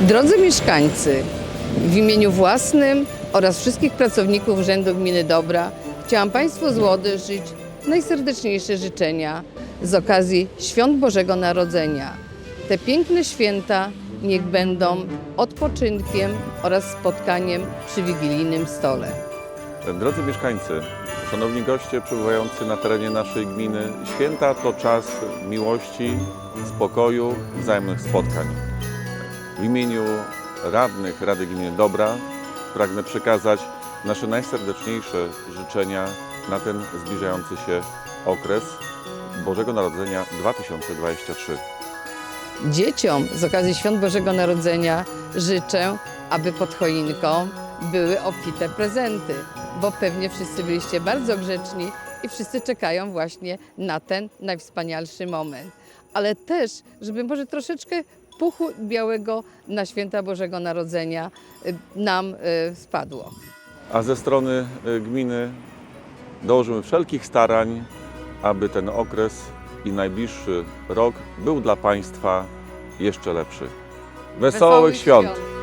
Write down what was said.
Drodzy mieszkańcy, w imieniu własnym oraz wszystkich pracowników Urzędu Gminy Dobra chciałam Państwu z Łody życzyć najserdeczniejsze życzenia z okazji Świąt Bożego Narodzenia. Te piękne święta niech będą odpoczynkiem oraz spotkaniem przy wigilijnym stole. Drodzy mieszkańcy, szanowni goście przebywający na terenie naszej gminy, święta to czas miłości, spokoju, wzajemnych spotkań. W imieniu radnych Rady Gminy Dobra pragnę przekazać nasze najserdeczniejsze życzenia na ten zbliżający się okres Bożego Narodzenia 2023. Dzieciom z okazji Świąt Bożego Narodzenia życzę, aby pod choinką były obfite prezenty, bo pewnie wszyscy byliście bardzo grzeczni i wszyscy czekają właśnie na ten najwspanialszy moment. Ale też, żeby może troszeczkę puchu białego na święta Bożego Narodzenia y, nam y, spadło. A ze strony y, gminy dołożymy wszelkich starań, aby ten okres i najbliższy rok był dla Państwa jeszcze lepszy. Wesołych, Wesołych świąt! świąt.